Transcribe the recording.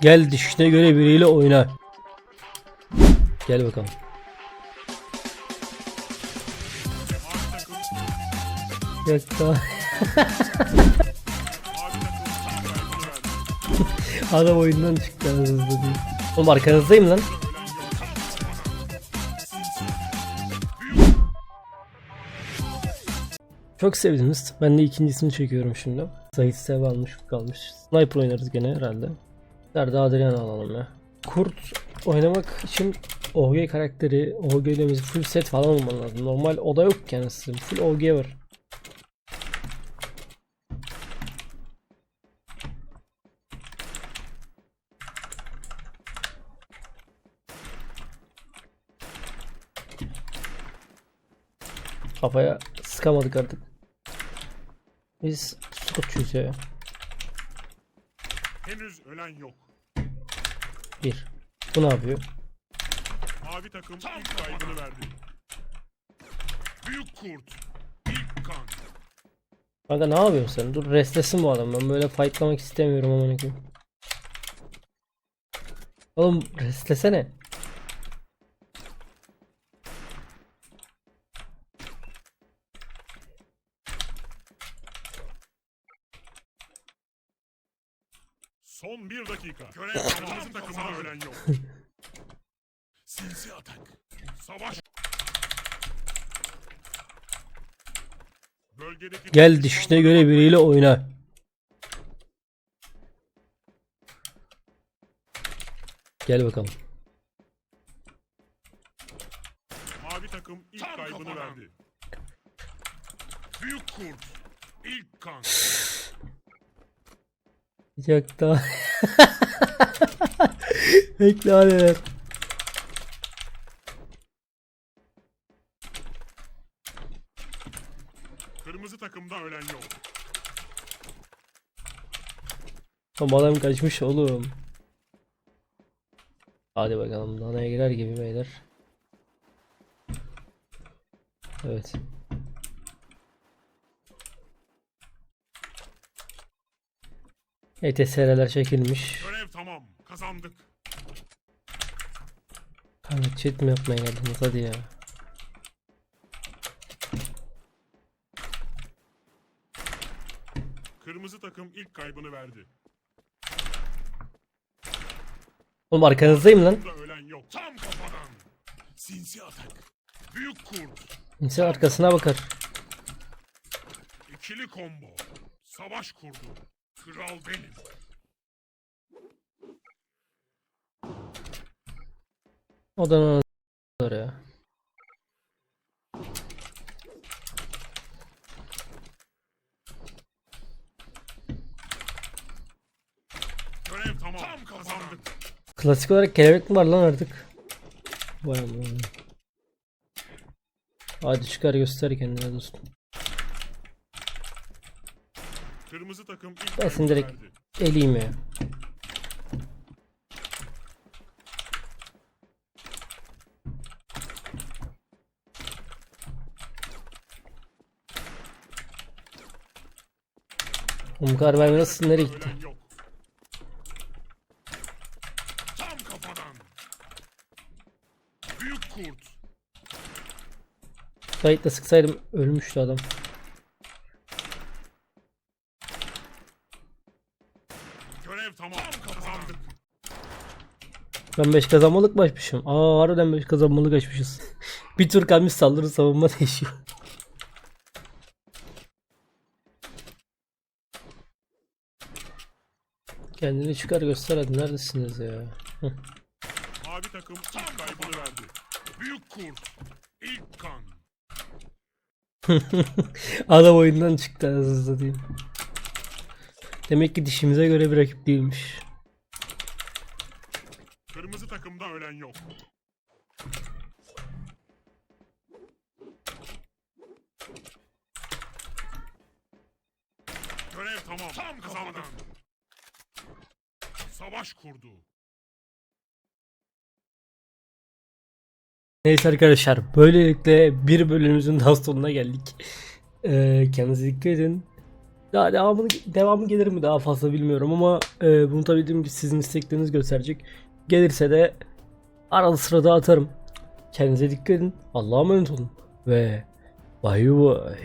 Gel dişine göre biriyle oyna. Gel bakalım. Yok verdi. Adam oyundan çıktı anasını satayım. Oğlum arkanızdayım lan. Çok sevdiniz. Ben de ikincisini çekiyorum şimdi. Zahit Sev almış kalmış. Sniper oynarız gene herhalde. Nerede Adrian alalım ya. Kurt oynamak için OG karakteri, OG ile full set falan olman lazım. Normal oda yok sizin. Full OG var. Kafaya sıkamadık artık. Biz Scott'çuyuz ya. Henüz ölen yok. Bir. Bu ne yapıyor? Mavi takım ilk kaybını verdi. Büyük kurt. İlk kan. Kanka ne yapıyorsun sen? Dur restlesin bu adam. Ben böyle fightlamak istemiyorum amına koyayım. Oğlum restlesene. Son bir dakika. Görev kırmızı takımda ölen yok. Sinsi atak. Savaş. Bölgedeki Gel dişine göre biriyle oyna. Gel bakalım. Mavi takım ilk kaybını verdi. Büyük kurt. İlk kan. Yok daha. Bekle hadi. Kırmızı takımda ölen yok. Ama adam kaçmış oğlum. Hadi bakalım danaya girer gibi beyler. Evet. ETSR'ler çekilmiş. Görev tamam. Kazandık. Kanka chat mi yapmaya geldiniz hadi ya. Kırmızı takım ilk kaybını verdi. Oğlum arkanızdayım lan. Burada ölen yok. Tam kafadan. Sinsi atak. Büyük kurt. İnsan arkasına bakar. İkili combo. Savaş kurdu. Kral benim. Odanın ya. Görev tamam. Tam kazandık. Klasik olarak kelebek mi var lan artık? Vay aman. Hadi çıkar göster kendine dostum. Kırmızı takım ilk Ben kaybını direkt- verdi. Eleyim ya. Oğlum kar verme nasıl nereye gitti? Ölen yok. Tam kafadan. Büyük kurt. Kayıtla sıksaydım ölmüştü adam. Görev tamam. Tam kazandık. Ben 5 kazanmalık başmışım. Aa harbiden 5 kazanmalık açmışız. bir tur kalmış saldırı savunma değişiyor. Kendini çıkar göster hadi neredesiniz ya? Heh. Mavi takım ilk kaybını verdi. Büyük kurt. İlk kan. Adam oyundan çıktı anasını satayım. Demek ki dişimize göre bir rakip değilmiş. Kırmızı takımda ölen yok. Görev tamam. Tam kazandık. Savaş kurdu. Neyse arkadaşlar böylelikle bir bölümümüzün daha sonuna geldik. Ee, kendinize dikkat edin. Daha devamı, devamı gelir mi daha fazla bilmiyorum ama e, bunu tabii dediğim gibi sizin istekleriniz gösterecek. Gelirse de arada sırada atarım. Kendinize dikkat edin. Allah'a emanet olun. Ve bay bay.